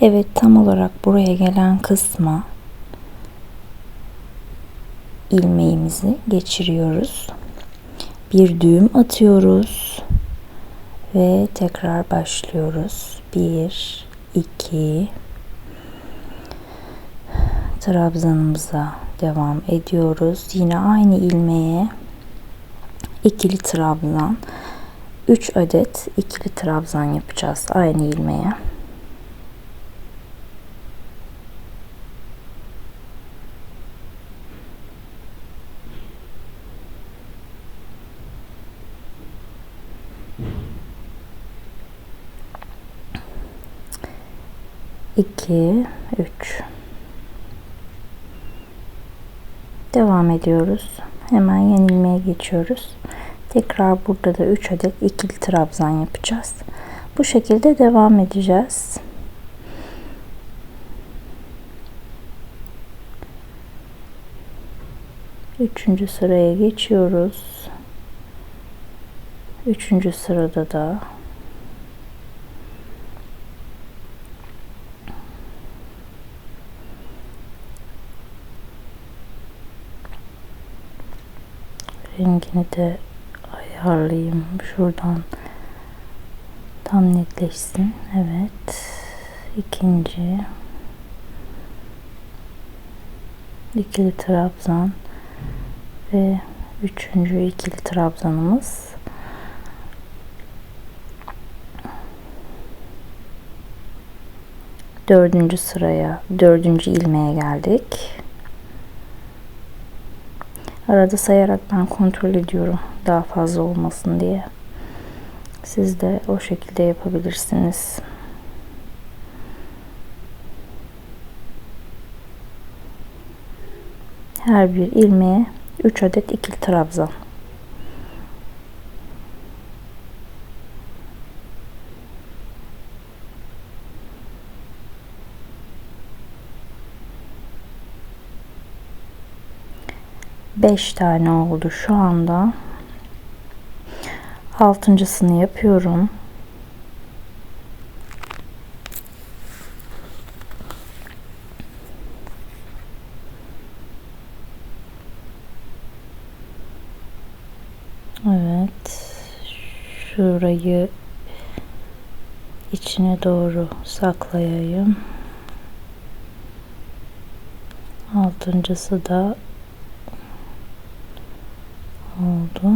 Evet tam olarak buraya gelen kısma ilmeğimizi geçiriyoruz. Bir düğüm atıyoruz ve tekrar başlıyoruz. 1 2 trabzanımıza devam ediyoruz. Yine aynı ilmeğe ikili trabzan 3 adet ikili trabzan yapacağız aynı ilmeğe. İki üç. Devam ediyoruz. Hemen yenilmeye geçiyoruz. Tekrar burada da 3 adet ikili trabzan yapacağız. Bu şekilde devam edeceğiz. Üçüncü sıraya geçiyoruz. Üçüncü sırada da rengini de ayarlayayım. Şuradan tam netleşsin. Evet. İkinci. İkili trabzan ve üçüncü ikili trabzanımız. Dördüncü sıraya dördüncü ilmeğe geldik Arada sayarak ben kontrol ediyorum daha fazla olmasın diye. Siz de o şekilde yapabilirsiniz. Her bir ilmeğe 3 adet ikili trabzan. 5 tane oldu şu anda. Altıncısını yapıyorum. Evet. Şurayı içine doğru saklayayım. Altıncısı da oldu.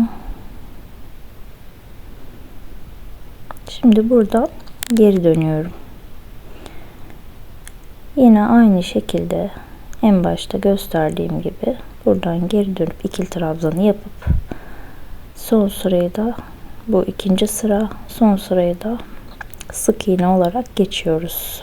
Şimdi burada geri dönüyorum. Yine aynı şekilde en başta gösterdiğim gibi buradan geri dönüp ikili trabzanı yapıp son sırayı da bu ikinci sıra son sırayı da sık iğne olarak geçiyoruz.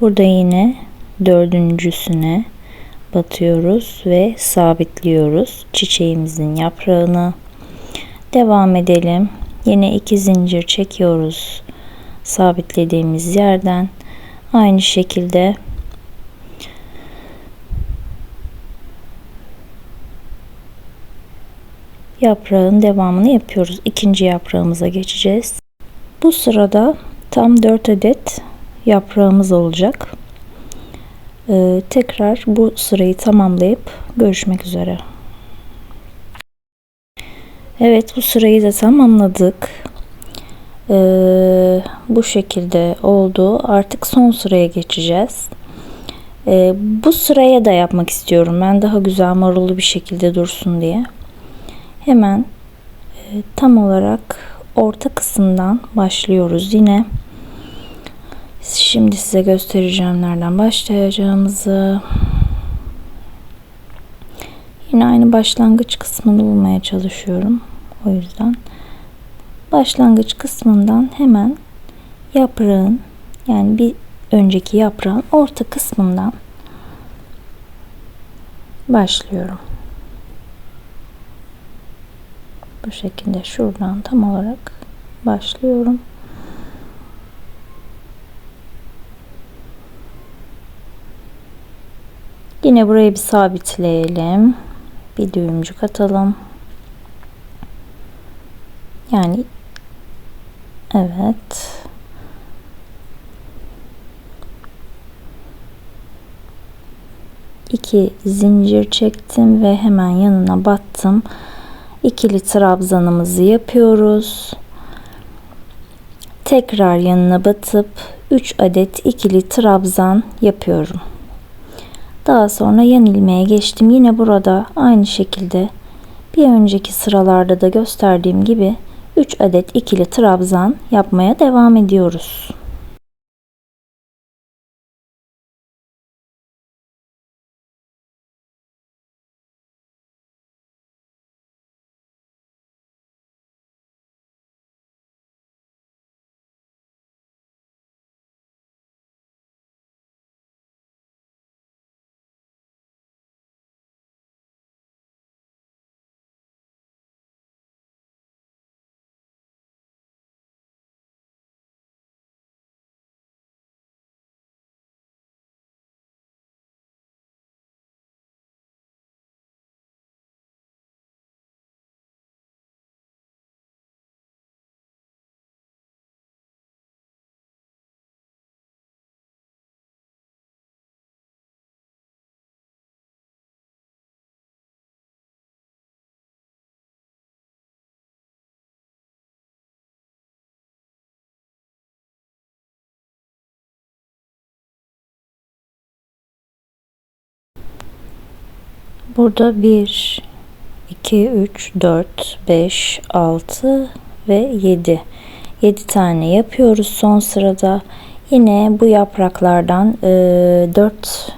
Burada yine dördüncüsüne batıyoruz ve sabitliyoruz çiçeğimizin yaprağını. Devam edelim. Yine iki zincir çekiyoruz sabitlediğimiz yerden. Aynı şekilde yaprağın devamını yapıyoruz. İkinci yaprağımıza geçeceğiz. Bu sırada tam 4 adet yaprağımız olacak. Ee, tekrar bu sırayı tamamlayıp görüşmek üzere. Evet bu sırayı da tamamladık. Ee, bu şekilde oldu. Artık son sıraya geçeceğiz. Ee, bu sıraya da yapmak istiyorum. Ben daha güzel marullu bir şekilde dursun diye. Hemen e, tam olarak orta kısımdan başlıyoruz yine. Şimdi size göstereceğim nereden başlayacağımızı. Yine aynı başlangıç kısmını bulmaya çalışıyorum. O yüzden başlangıç kısmından hemen yaprağın yani bir önceki yaprağın orta kısmından başlıyorum. Bu şekilde şuradan tam olarak başlıyorum. Yine burayı bir sabitleyelim. Bir düğümcük atalım. Yani evet. iki zincir çektim ve hemen yanına battım. İkili trabzanımızı yapıyoruz. Tekrar yanına batıp 3 adet ikili trabzan yapıyorum. Daha sonra yan ilmeğe geçtim. Yine burada aynı şekilde bir önceki sıralarda da gösterdiğim gibi 3 adet ikili trabzan yapmaya devam ediyoruz. Burada 1 2 3 4 5 6 ve 7 7 tane yapıyoruz son sırada. Yine bu yapraklardan e, 4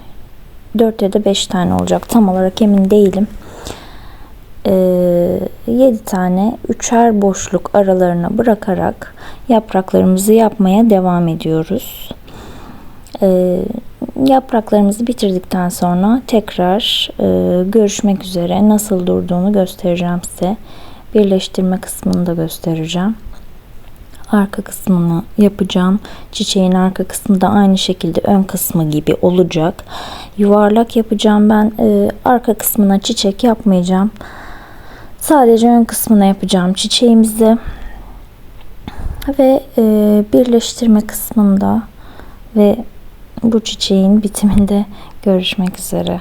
4 ya da 5 tane olacak. Tam olarak emin değilim. E, 7 tane üçer boşluk aralarına bırakarak yapraklarımızı yapmaya devam ediyoruz. E, yapraklarımızı bitirdikten sonra tekrar e, görüşmek üzere nasıl durduğunu göstereceğim size. Birleştirme kısmını da göstereceğim. Arka kısmını yapacağım. Çiçeğin arka kısmı da aynı şekilde ön kısmı gibi olacak. Yuvarlak yapacağım ben. E, arka kısmına çiçek yapmayacağım. Sadece ön kısmına yapacağım çiçeğimizi. Ve e, birleştirme kısmında ve bu çiçeğin bitiminde görüşmek üzere.